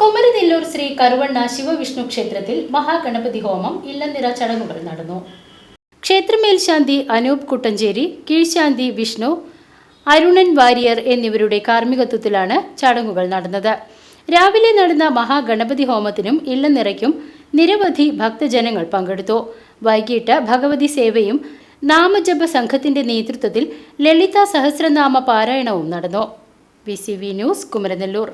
കുമരനെല്ലൂർ ശ്രീ കരുവണ്ണ ശിവവിഷ്ണു ക്ഷേത്രത്തിൽ മഹാഗണപതി ഹോമം ഇല്ലനിറ ചടങ്ങുകൾ നടന്നു. ക്ഷേത്രമേൽശാന്തി അനൂപ് കുട്ടഞ്ചേരി കീഴ്ശാന്തി വിഷ്ണു അരുണൻ വാര്യർ എന്നിവരുടെ കാർമ്മികത്വത്തിലാണ് ചടങ്ങുകൾ നടന്നത്. രാവിലെ നടന്ന മഹാഗണപതി ഹോമത്തിനും ഇല്ലനിറയ്ക്കും നിരവധി ഭക്തജനങ്ങൾ പങ്കെടുത്തു. വൈകിട്ട് ഭഗവതി സേവയും നാമജപ സംഘത്തിന്റെ നേതൃത്വത്തിൽ ലളിത സഹസ്രനാമ പാരായണവും നടന്നു. V news Kumaranellur.